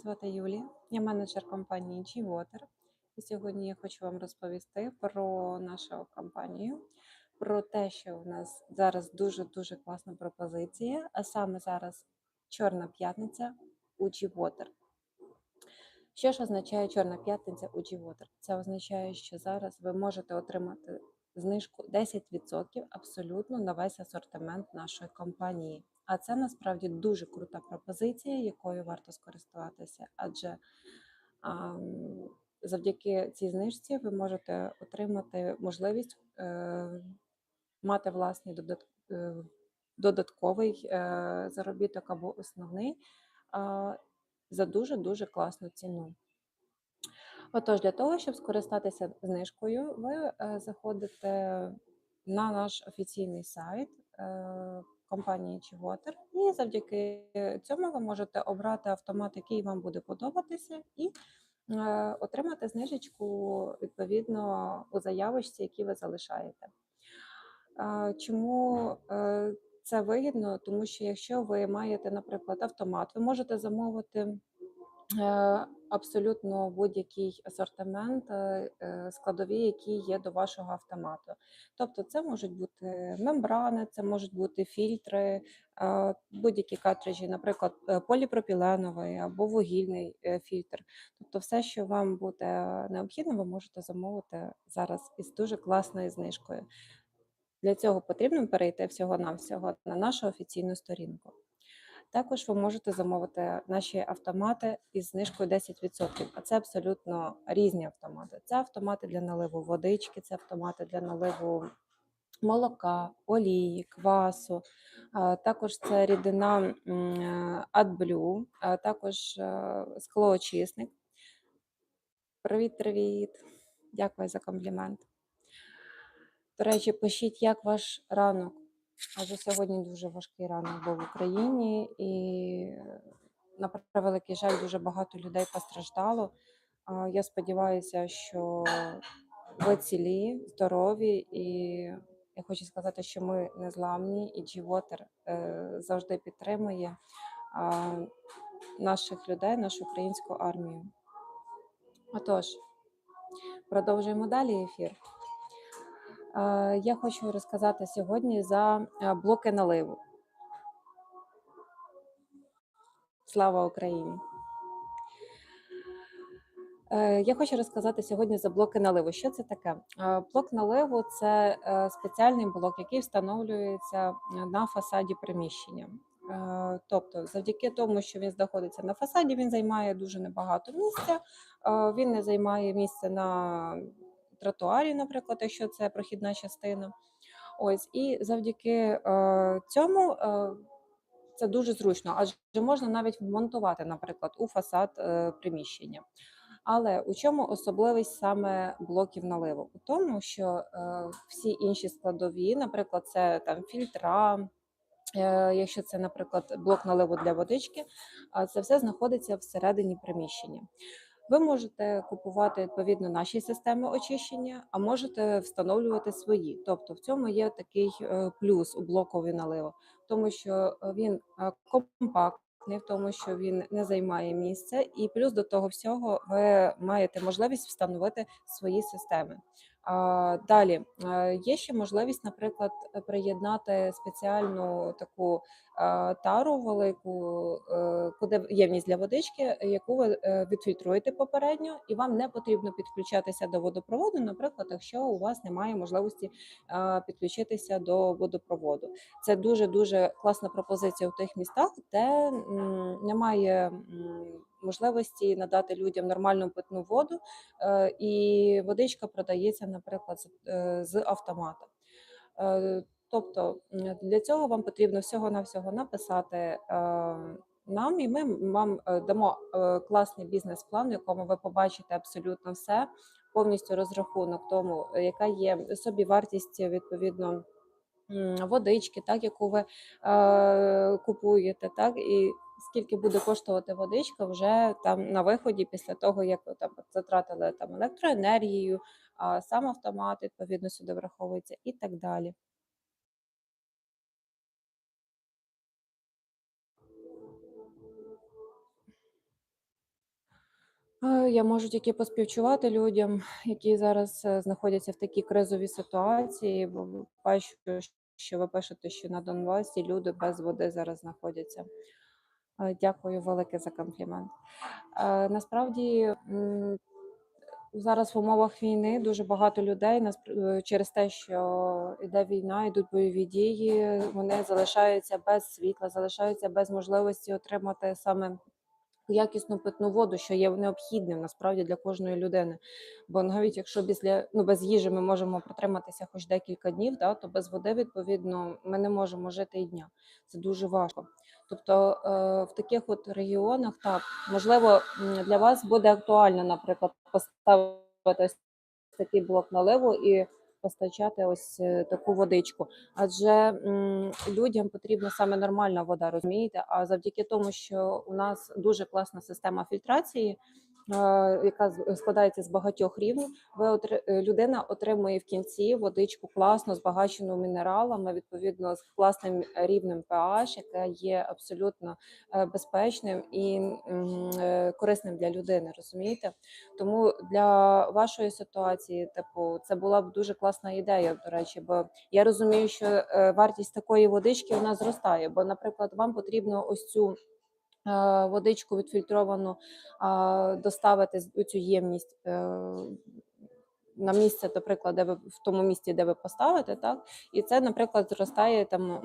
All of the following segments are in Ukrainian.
звати Юлія, я менеджер компанії G-Water. І сьогодні я хочу вам розповісти про нашу компанію, про те, що у нас зараз дуже-дуже класна пропозиція, а саме зараз Чорна п'ятниця у G-Water. Що ж означає Чорна п'ятниця у G-Water? Це означає, що зараз ви можете отримати знижку 10% абсолютно на весь асортимент нашої компанії. А це насправді дуже крута пропозиція, якою варто скористуватися, адже ам, завдяки цій знижці ви можете отримати можливість е, мати власний е, додатковий е, заробіток або основний а, за дуже-дуже класну ціну. Отож, для того, щоб скористатися знижкою, ви е, заходите на наш офіційний сайт е, компанії Чівотер. і завдяки цьому ви можете обрати автомат, який вам буде подобатися, і е, отримати знижечку відповідно у заявочці, які ви залишаєте. Чому е, це вигідно? Тому що якщо ви маєте, наприклад, автомат, ви можете замовити абсолютно будь-який асортимент, е, е, складові, які є до вашого автомату. Тобто, це можуть бути мембрани, це можуть бути фільтри, е, будь-які картриджі, наприклад, е, поліпропіленовий або вугільний е, фільтр. Тобто, все, що вам буде необхідно, ви можете замовити зараз із дуже класною знижкою. Для цього потрібно перейти всього-навсього на нашу офіційну сторінку. Також ви можете замовити наші автомати із знижкою 10%, а це абсолютно різні автомати. Це автомати для наливу водички, це автомати для наливу молока, олії, квасу. Також це рідина AdBlue, також е, склоочисник. Привіт-привіт! Дякую за комплімент. До речі, пишіть, як ваш ранок. Адже сьогодні дуже важкий ранок був в Україні, і на превеликий жаль, дуже багато людей постраждало. Я сподіваюся, що ви цілі, здорові, і я хочу сказати, що ми незламні, і G-Water е, завжди підтримує наших людей, нашу українську армію. Отож, продовжуємо далі ефір. Е, Я хочу розказати сьогодні за е, блоки наливу. Слава Україні! Е, Я хочу розказати сьогодні за блоки наливу. Що це таке? Блок наливу це спеціальний блок, який встановлюється на фасаді приміщення. Тобто, завдяки тому, що він знаходиться на фасаді, він займає дуже небагато місця. Він не займає місце на тротуарі, наприклад, якщо це прохідна частина. Ось і завдяки е, цьому е, це дуже зручно, адже можна навіть вмонтувати, наприклад, у фасад е, приміщення. Але у чому особливість саме блоків наливу? У тому, що е, всі інші складові, наприклад, це там фільтра, е, якщо це, наприклад, блок наливу для водички, це все знаходиться всередині приміщення. Ви можете купувати відповідно наші системи очищення, а можете встановлювати свої. Тобто в цьому є такий е, плюс у блокові наливу, тому що е, він компактний. компактний, в тому, що він не займає місце, і плюс до того всього ви маєте можливість встановити свої системи. Далі е, є ще можливість, наприклад, приєднати спеціальну таку е, тару велику, е, куди ємність для водички, яку ви відфільтруєте попередньо, і вам не потрібно підключатися до водопроводу, наприклад, якщо у вас немає можливості підключитися до водопроводу. Це дуже дуже класна пропозиція у тих містах, де немає можливості надати людям нормальну питну воду, е, і водичка продається, наприклад, з, е, автомата. Е, Тобто для цього вам потрібно всього-навсього написати е, нам, і ми вам дамо класний бізнес-план, в якому ви побачите абсолютно все, повністю розрахунок тому, яка є собівартість відповідно водички, так, яку ви е, купуєте, так, і скільки буде коштувати водичка вже там на виході після того, як ви там затратили там електроенергію, а сам автомат відповідно сюди враховується і так далі. Е, Я можу тільки поспівчувати людям, які зараз е, знаходяться в такій кризовій ситуації, бо бачу, що ви пишете, що на Донбасі люди без води зараз знаходяться. Е, Дякую велике за комплімент. Е, Насправді зараз в умовах війни дуже багато людей е, через те, що йде війна, йдуть бойові дії, вони залишаються без світла, залишаються без можливості отримати саме якісну питну воду, що є необхідним насправді для кожної людини. Бо навіть якщо після ну без їжі ми можемо протриматися хоч декілька днів, да, то без води відповідно ми не можемо жити і дня. Це дуже важко. Тобто е, в таких от регіонах так можливо для вас буде актуально, наприклад, поставити такий блок наливу і постачати ось е, таку водичку. Адже людям потрібна саме нормальна вода, розумієте? А завдяки тому, що у нас дуже класна система фільтрації, яка з- складається з багатьох рівнів, ви е, людина отримує в кінці водичку класно збагачену мінералами, відповідно з класним рівнем pH, яке є абсолютно е, безпечним і е, корисним для людини. Розумієте? Тому для вашої ситуації, типу, це була б дуже класна ідея, до речі, бо я розумію, що е, вартість такої водички вона зростає. Бо, наприклад, вам потрібно ось цю е, водичку відфільтровану доставити у цю ємність. На місце, наприклад, де ви в тому місці, де ви поставите, так і це, наприклад, зростає там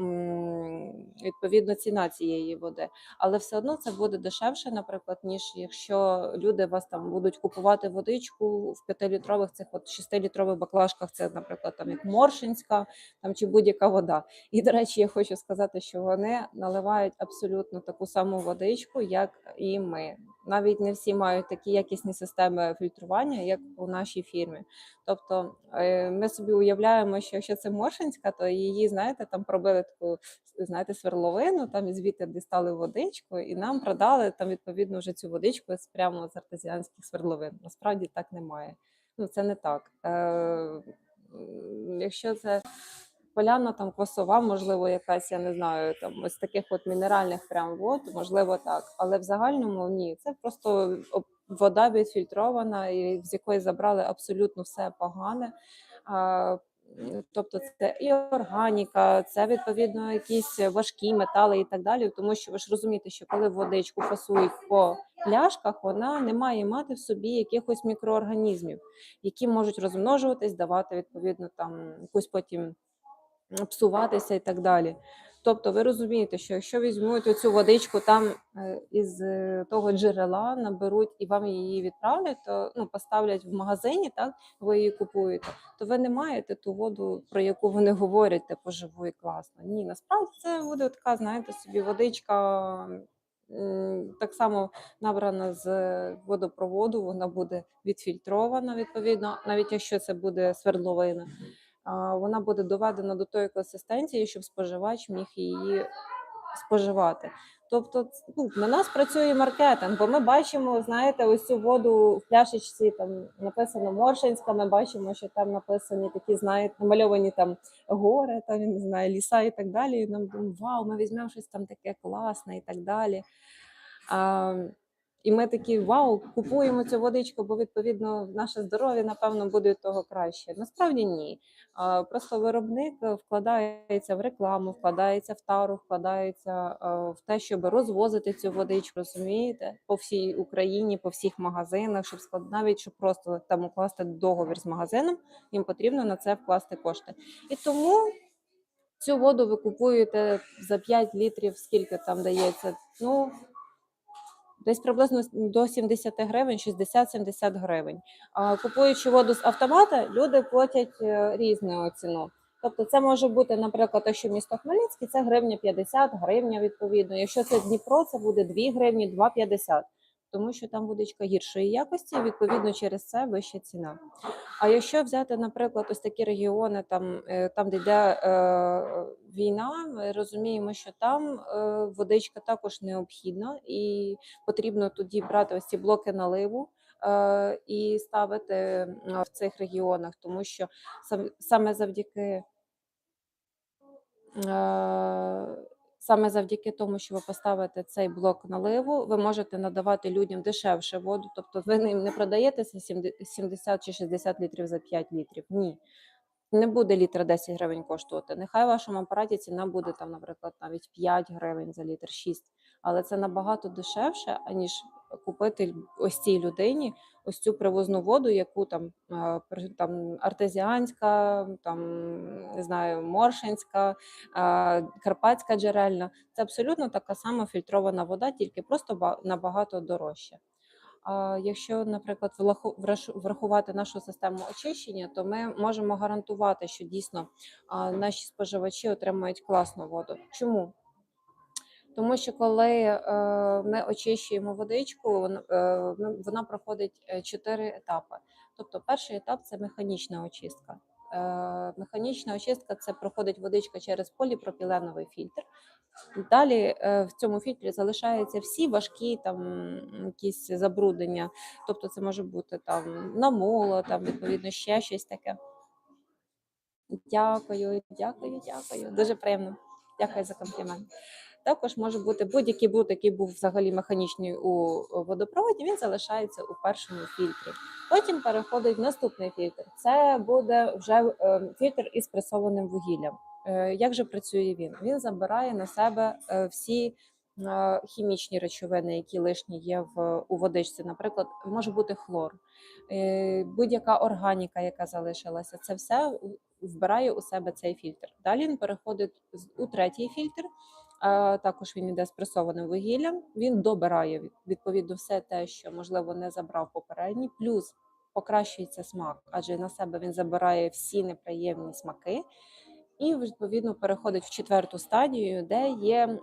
відповідно ціна цієї води, але все одно це буде дешевше, наприклад, ніж якщо люди вас там будуть купувати водичку в п'ятилітрових цих от шестилітрових баклажках. Це, наприклад, там як Моршинська, там чи будь-яка вода. І до речі, я хочу сказати, що вони наливають абсолютно таку саму водичку, як і ми. Навіть не всі мають такі якісні системи фільтрування, як у нашій фірмі. Тобто е, ми собі уявляємо, що якщо це Моршинська, то її, знаєте, там пробили таку знаєте, сверловину, там і звідти дістали водичку, і нам продали там відповідно вже цю водичку прямо з артезіанських свердловин. Насправді так немає. Ну це не так. Е, якщо це поляна там квасова, можливо, якась, я не знаю, там ось таких от мінеральних прям вод, можливо, так. Але в загальному ні, це просто вода відфільтрована, і з якої забрали абсолютно все погане. Тобто це і органіка, це відповідно якісь важкі метали і так далі. Тому що ви ж розумієте, що коли водичку фасують по пляшках, вона не має мати в собі якихось мікроорганізмів, які можуть розмножуватись, давати відповідно там якусь потім псуватися і так далі. Тобто ви розумієте, що якщо візьмуть цю водичку там е, із е, того джерела, наберуть і вам її відправлять, то ну поставлять в магазині, так ви її купуєте, то ви не маєте ту воду, про яку вони говорять, типу живу і класно. Ні, насправді це буде така, знаєте, собі водичка. Так само набрана з водопроводу, вона буде відфільтрована відповідно, навіть якщо це буде свердловина вона буде доведена до тої консистенції, щоб споживач міг її споживати. Тобто, ну, на нас працює маркетинг, бо ми бачимо, знаєте, ось цю воду в пляшечці там написано Моршинська. Ми бачимо, що там написані такі, знаєте, намальовані там гори, там не знаю, ліса і так далі. І нам думаємо, вау, ми візьмемо щось там таке класне і так далі. А, і ми такі вау, купуємо цю водичку, бо відповідно наше здоров'я, напевно, буде того краще. Насправді ні. Просто виробник е, вкладається в рекламу, вкладається в тару, вкладається е, в те, щоб розвозити цю водичку, розумієте, по всій Україні, по всіх магазинах, щоб склад... навіть щоб просто там укласти договір з магазином, їм потрібно на це вкласти кошти. І тому цю воду ви купуєте за 5 літрів, скільки там дається. Ну десь приблизно до 70 гривень, 60-70 гривень. А купуючи воду з автомата, люди платять е, різну ціну. Тобто, це може бути, наприклад, якщо місто Хмельницький, це гривня 50, гривня відповідно. Якщо це Дніпро, це буде 2 гривні, 2,50. Тому що там водичка гіршої якості, відповідно, через це вища ціна. А якщо взяти, наприклад, ось такі регіони, там, е, там де йде е, війна, ми розуміємо, що там е, водичка також необхідна, і потрібно тоді брати ось ці блоки наливу. е, І ставити в цих регіонах, тому що саме завдяки е, Саме завдяки тому, що ви поставите цей блок наливу, ви можете надавати людям дешевше воду. Тобто ви ним не продаєте за 70 чи 60 літрів за 5 літрів. Ні. Не буде літра 10 гривень коштувати. Нехай в вашому апараті ціна буде там, наприклад, навіть 5 гривень за літр, 6. Але це набагато дешевше, аніж купити ось цій людині ось цю привозну воду, яку там, е, там артезіанська, там не знаю, моршинська, е, карпатська джерельна. Це абсолютно така сама фільтрована вода, тільки просто набагато дорожча. А якщо, наприклад, врахувати нашу систему очищення, то ми можемо гарантувати, що дійсно наші споживачі отримують класну воду. Чому? Тому що коли е, ми очищуємо водичку, е, ми- вона проходить е, чотири етапи. Тобто, перший етап це механічна очистка. Механічна очистка це проходить водичка через поліпропіленовий фільтр. Далі в цьому фільтрі залишаються всі важкі там якісь забруднення. Тобто, це може бути там намоло, там відповідно ще щось таке. Дякую, дякую, дякую. Дуже приємно. Дякую за комплімент. Також може бути будь-який бруд, який був взагалі механічний у водопроводі, він залишається у першому фільтрі. Потім переходить в наступний фільтр. Це буде вже е, фільтр із пресованим вугіллям. Е, Як же працює він? Він забирає на себе е, всі хімічні речовини, які лишні є в у водичці. Наприклад, може бути хлор, будь-яка органіка, яка залишилася. Це все вбирає у себе цей фільтр. Далі він переходить у третій фільтр. А, Також він йде з пресованим вугіллям. Він добирає відповідно все те, що можливо не забрав попередній, плюс покращується смак, адже на себе він забирає всі неприємні смаки. І відповідно переходить в четверту стадію, де є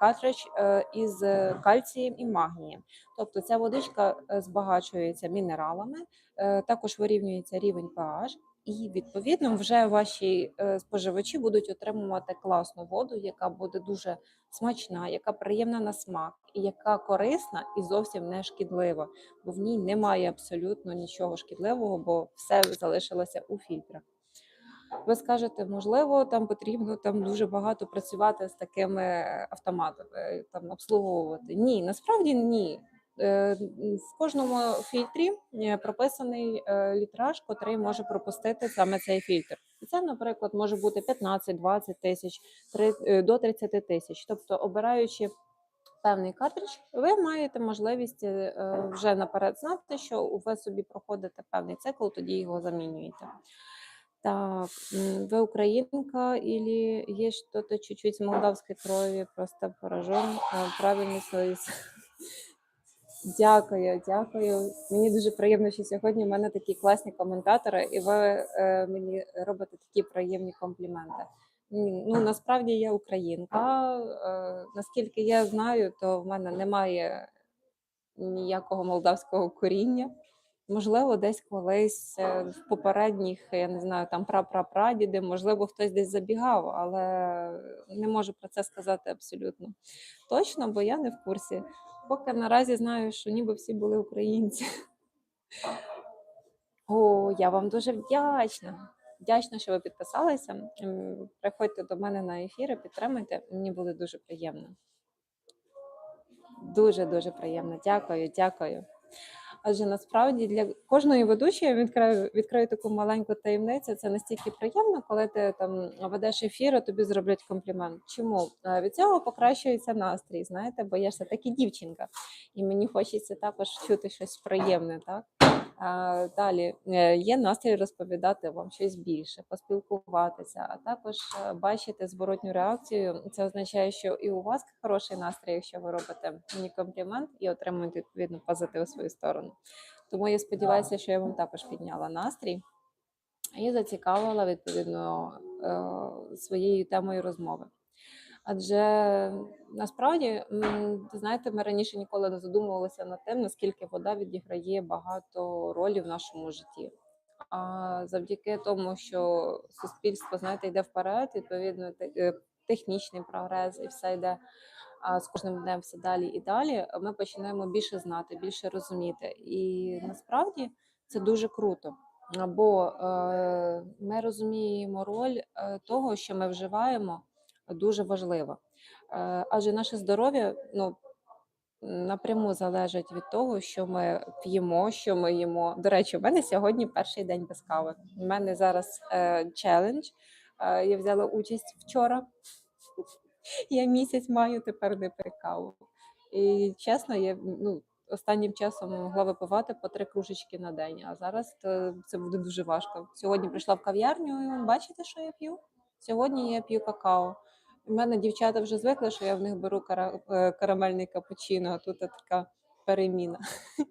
картридж е, із е, кальцієм і магнієм. Тобто ця водичка е, збагачується мінералами, е, також вирівнюється рівень pH, і відповідно вже ваші е, споживачі будуть отримувати класну воду, яка буде дуже смачна, яка приємна на смак, і яка корисна і зовсім не шкідлива, бо в ній немає абсолютно нічого шкідливого, бо все залишилося у фільтрах. Ви скажете, можливо, там потрібно там дуже багато працювати з такими автоматами, там обслуговувати. Ні, насправді ні. Е, В кожному фільтрі е, прописаний е, літраж, котрий може пропустити саме цей фільтр. І це, наприклад, може бути 15-20 тисяч до 30 тисяч. Тобто, обираючи певний картридж, ви маєте можливість вже наперед знати, що ви собі проходите певний цикл, тоді його замінюєте. Так, м, вы украинка или есть что-то чуть-чуть молдавской крови? Просто поражен. А, Правильно свої. Дякую, дякую. Мені дуже приємно, що сьогодні в мене такі класні коментатори, і ви е, мені робите такі приємні компліменти. Ну насправді я українка. Е, наскільки я знаю, то в мене немає ніякого молдавського коріння. Можливо, десь колись е, в попередніх, я не знаю, там прапрапрадіди, можливо, хтось десь забігав, але не можу про це сказати абсолютно точно, бо я не в курсі. Поки наразі знаю, що ніби всі були українці. О, я вам дуже вдячна. Вдячна, що ви підписалися. Приходьте до мене на ефіри, підтримайте. Мені буде дуже приємно. Дуже дуже приємно. Дякую, дякую. Адже насправді для кожної ведучої відкрию, відкрию таку маленьку таємницю. Це настільки приємно, коли ти там ведеш ефір, а тобі зроблять комплімент. Чому Е, від цього покращується настрій? Знаєте, бо я ж таки дівчинка, і мені хочеться також чути щось приємне, так. Далі е, є настрій розповідати вам щось більше, поспілкуватися, а також е, бачити зворотню реакцію. Це означає, що і у вас хороший настрій, якщо ви робите мені комплімент і отримуєте відповідно позитив у свою сторону. Тому я сподіваюся, що я вам також підняла настрій і зацікавила відповідно е, своєю темою розмови. Адже насправді, знаєте, ми раніше ніколи не задумувалися над тим, наскільки вода відіграє багато ролі в нашому житті. А завдяки тому, що суспільство, знаєте, йде вперед, відповідно, е, технічний прогрес і все йде з кожним днем все далі і далі. Ми починаємо більше знати, більше розуміти. І насправді це дуже круто. Бо е, ми розуміємо роль е, того, що ми вживаємо, дуже важлива. Е, Адже наше здоров'я ну, напряму залежить від того, що ми п'ємо, що ми їмо. До речі, у мене сьогодні перший день без кави. У мене зараз е, челендж. Е, я взяла участь вчора. Я місяць маю тепер не пити каву. І чесно, я ну, останнім часом могла випивати по три кружечки на день, а зараз то це буде дуже важко. Сьогодні прийшла в кав'ярню, і бачите, що я п'ю? Сьогодні я п'ю какао. У мене дівчата вже звикли, що я в них беру кара... е, карамельний капучино, а тут така переміна.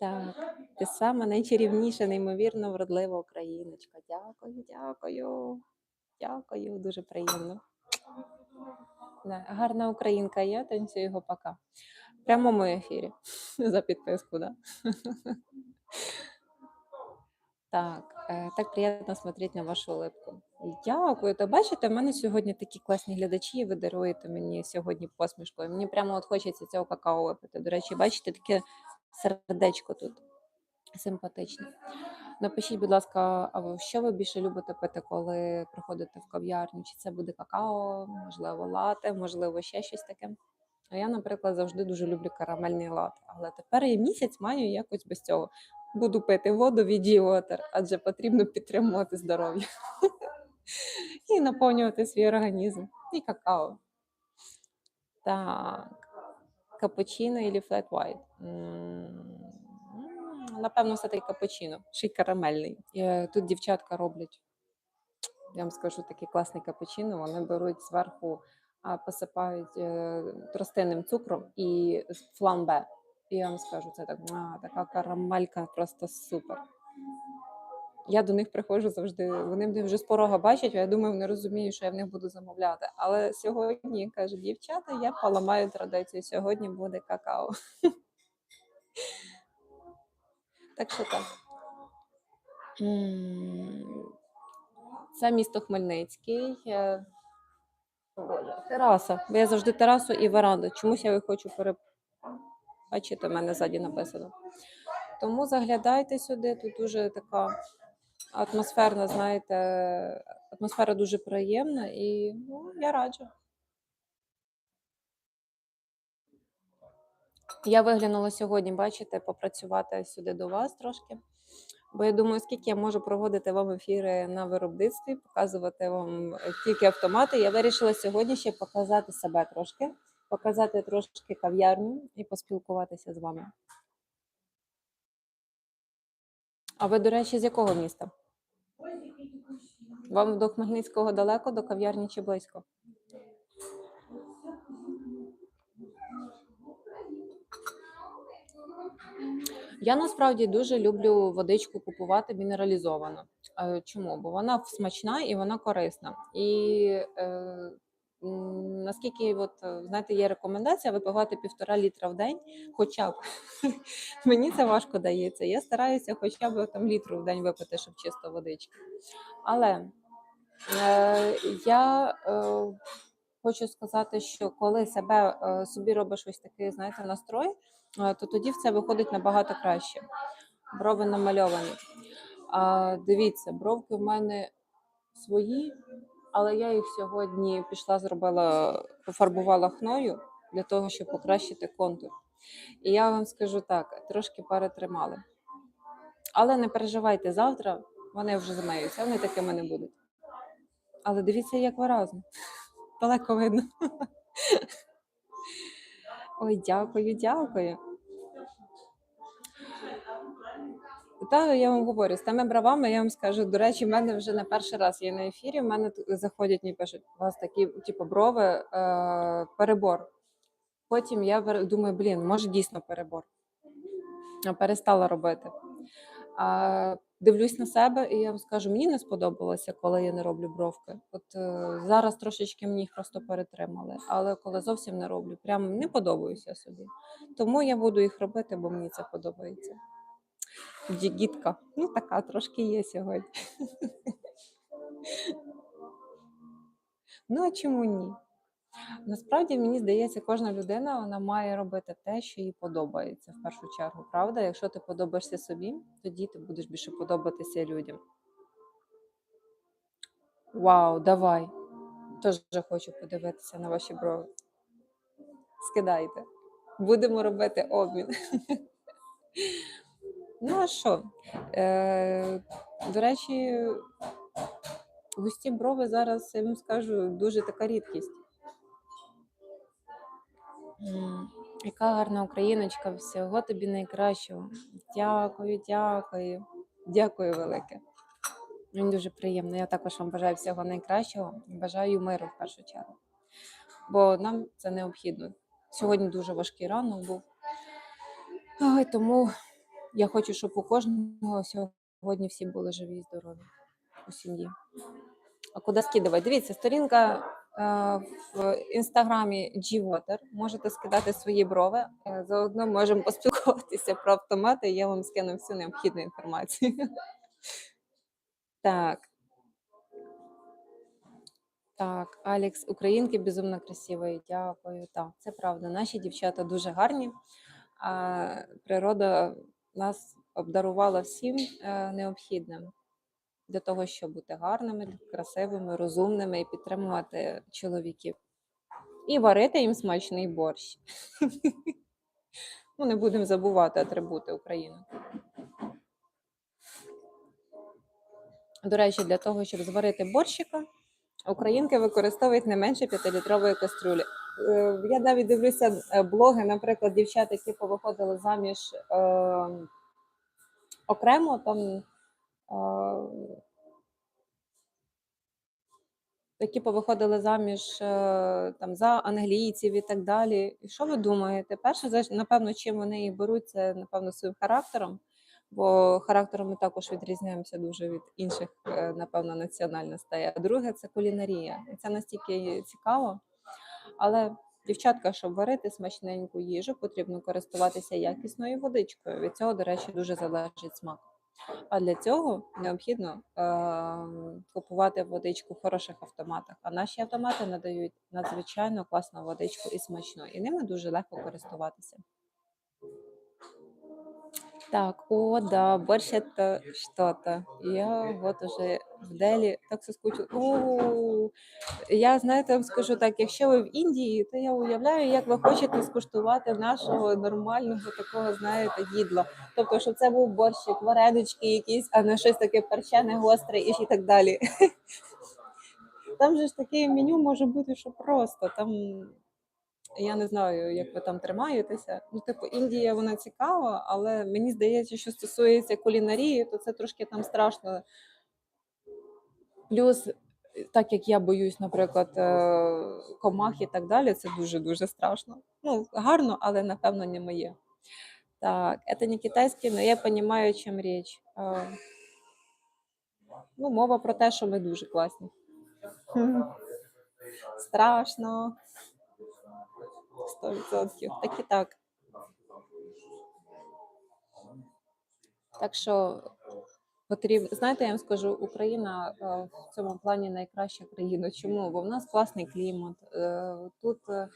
Так, ти сама найчарівніша, неймовірно вродлива україночка. Дякую, дякую, дякую, дуже приємно. Гарна українка є, танцюю гопака. В прямому ефірі за підписку, да? Так, так приємно смотреть на вашу улыбку. Дякую. Та бачите, в мене сьогодні такі класні глядачі, і ви даруєте мені сьогодні посмішкою. Мені прямо от хочеться цього какао випити. До речі, бачите, таке сердечко тут симпатичне. Напишіть, будь ласка, а що ви більше любите пити, коли приходите в кав'ярню? Чи це буде какао, можливо, лате, можливо, ще щось таке. А я, наприклад, завжди дуже люблю карамельний лат. Але тепер я місяць маю якось без цього. Буду пити воду від Діотер, адже потрібно підтримувати здоров'я і наповнювати свій організм. І какао. Так. Капучино і флет? М, Напевно, все-таки капучино, ще й карамельний. Е, Тут дівчатка роблять я вам скажу такий класний капучино. Вони беруть зверху, посипають е, тростинним цукром і фламбе. І я вам скажу, це так, а, така карамелька просто супер. Я до них приходжу завжди. Вони мене вже з порога бачать, а я думаю, вони розуміють, що я в них буду замовляти. Але сьогодні кажуть, дівчата, я поламаю традицію. Сьогодні буде какао. Так що так. Це місто Хмельницький. е, тераса. Бо я завжди терасу і веранду. Чомусь я хочу пере... Бачите, в мене ззаді написано. Тому заглядайте сюди. Тут дуже така атмосферна, знаєте, атмосфера дуже приємна і ну, я раджу. Я виглянула сьогодні, бачите, попрацювати сюди до вас трошки. Бо я думаю, скільки я можу проводити вам ефіри на виробництві, показувати вам тільки автомати. Я вирішила сьогодні ще показати себе трошки, показати трошки кав'ярню і поспілкуватися з вами. А ви, до речі, з якого міста? Вам до Хмельницького далеко, до кав'ярні чи близько? Я насправді дуже люблю водичку купувати мінералізовану. Е, Чому? Бо вона смачна і вона корисна. І е, наскільки, от, е, знаєте, є рекомендація випивати півтора літра в день, хоча б мені це важко дається. Я стараюся хоча б там літру в день випити, щоб чисто водички. Але е, я е, хочу сказати, що коли себе е, собі робиш ось такий, знаєте, настрой, е, то тоді в це виходить набагато краще. Брови намальовані. А, дивіться, бровки в мене свої, але я їх сьогодні пішла, зробила, пофарбувала хною для того, щоб покращити контур. І я вам скажу так, трошки перетримали. Але не переживайте, завтра вони вже змиються, вони такими не будуть. Але дивіться, як виразно. Далеко видно. Ой, дякую, дякую. Та я вам говорю, з тими бравами я вам скажу. До речі, в мене вже не перший раз є на ефірі. В мене заходять і пишуть, у вас такі, типу, брови, е, перебор. Потім я думаю, блін, може дійсно перебор. Перестала робити. А, дивлюсь на себе, і я вам скажу, мені не сподобалося, коли я не роблю бровки. От е, зараз трошечки мені їх просто перетримали, але коли зовсім не роблю, прям не подобаюся собі. Тому я буду їх робити, бо мені це подобається. Дігітка. Ну, така трошки є сьогодні. Ну, а чому ні? Насправді, мені здається, кожна людина вона має робити те, що їй подобається в першу чергу. Правда? Якщо ти подобаєшся собі, тоді ти будеш більше подобатися людям. Вау, давай. Теж хочу подивитися на ваші брови. Скидайте. Будемо робити обмін. Ну, а що? Е, до речі, густі брови зараз, я вам скажу, дуже така рідкість. Яка гарна україночка, всього тобі найкращого. Дякую, дякую. Дякую велике. Мені дуже приємно. Я також вам бажаю всього найкращого. Бажаю миру в першу чергу. Бо нам це необхідно. Сьогодні дуже важкий ранок був. Ой, тому я хочу, щоб у кожного сьогодні всі були живі і здорові у сім'ї. А куди скидувати? Дивіться, сторінка е, в інстаграмі G-Water. Можете скидати свої брови. Е, Заодно можемо поспілкуватися про автомати. Я вам скину всю необхідну інформацію. Так. Так, Алекс, українки безумно красиві. Дякую. Так, це правда. Наші дівчата дуже гарні. А природа нас обдарувала всім е, необхідним для того, щоб бути гарними, красивими, розумними і підтримувати чоловіків. І варити їм смачний борщ. Ну, не будемо забувати атрибути України. До речі, для того, щоб зварити борщика, українки використовують не менше 5-літрової каструлі. Е, Я навіть дивлюся е, блоги, наприклад, дівчат, які повиходили заміж е, окремо, там, е, які повиходили заміж е, там, за англійців і так далі. І що ви думаєте? Перше, напевно, чим вони їх беруть, напевно своїм характером, бо характером ми також відрізняємося дуже від інших, е, напевно, національностей. А друге це кулінарія. І це настільки цікаво. Але дівчатка, щоб варити смачненьку їжу, потрібно користуватися якісною водичкою. Від цього, до речі, дуже залежить смак. А для цього необхідно е, купувати водичку в хороших автоматах. А наші автомати надають надзвичайно класну водичку і смачну, і ними дуже легко користуватися. Так, о, да, борщ это что-то. Я вот уже в Делі так соскучила. О, я знаєте, вам скажу так, якщо ви в Індії, то я уявляю, як ви хочете скуштувати нашого нормального такого, знаєте, їдла. Тобто, щоб це був борщик, варенички якісь, а не щось таке перчене, гостре і так далі. Там же ж таке меню може бути, що просто там. Я не знаю, як ви там тримаєтеся. Ну, типу, Індія вона цікава, але мені здається, що стосується кулінарії, то це трошки там страшно. Плюс, так як я боюсь, наприклад, е, комах і так далі, це дуже-дуже страшно. Ну, гарно, але напевно не моє. Так, це не китайський, але я розумію, чим річ. Е, Ну, мова про те, що ми дуже класні. Страшно. 100%. Так і так. Так що потрібно, знаєте, я вам скажу, Україна е, в цьому плані найкраща країна. Чому? Бо в нас класний клімат, е, тут е,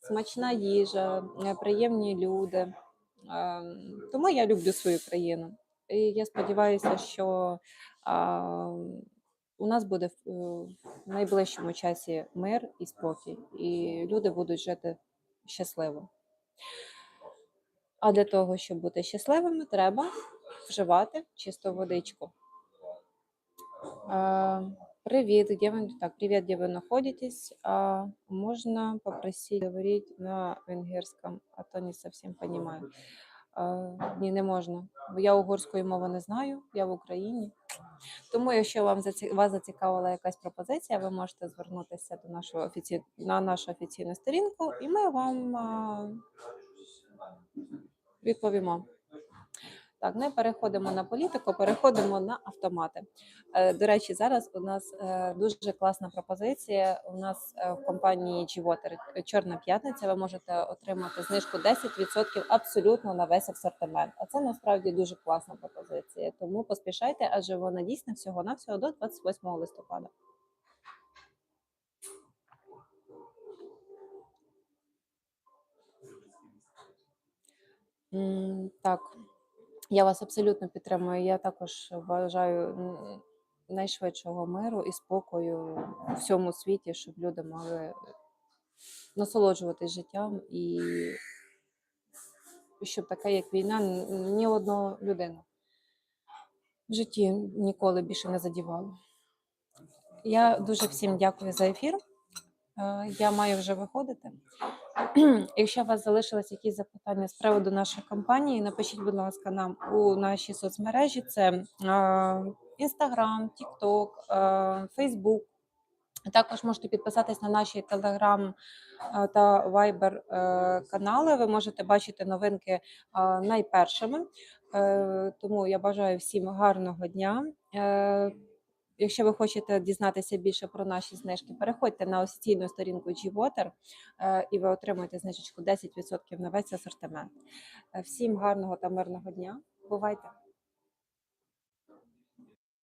смачна їжа, приємні люди. Тому я люблю свою країну. І я сподіваюся, що у нас буде в найближчому часі мир і спокій, і люди будуть жити щасливо. А для того, щоб бути щасливими, треба вживати чисту водичку. А, Привет, где ви Так, привіт, де ви знаходитесь? А, можна попросить говорити на венгерському, а то не зовсім понимаю. Ні, не можна. Бо я угорської мови не знаю, я в Україні. Тому, якщо вам вас зацікавила якась пропозиція, ви можете звернутися до нашого офіці... на нашу офіційну сторінку, і ми вам відповімо. Так, не переходимо на політику, переходимо на автомати. Е, До речі, зараз у нас е, дуже класна пропозиція. У нас е, в компанії G-Water Чорна п'ятниця. Ви можете отримати знижку 10% абсолютно на весь асортимент. А це насправді дуже класна пропозиція. Тому поспішайте, адже вона дійсно всього навсього до 28 листопада. Так, я вас абсолютно підтримую. Я також вважаю, найшвидшого миру і спокою у всьому світі, щоб люди мали насолоджуватись життям і щоб таке, як війна, ні одну людину в житті ніколи більше не задівало. Я дуже всім дякую за ефір. Е, Я маю вже виходити. Якщо у вас залишились якісь запитання з приводу нашої компанії, напишіть, будь ласка, нам у наші соцмережі: це Інстаграм, Тікток, Фейсбук. Також можете підписатись на наші Телеграм та Viber е, канали. Ви можете бачити новинки е, найпершими. Е, Тому я бажаю всім гарного дня. Якщо ви хочете дізнатися більше про наші знижки, переходьте на офіційну сторінку G-Water е, і ви отримаєте знижечку 10% на весь асортимент. Е, Всім гарного та мирного дня. Бувайте!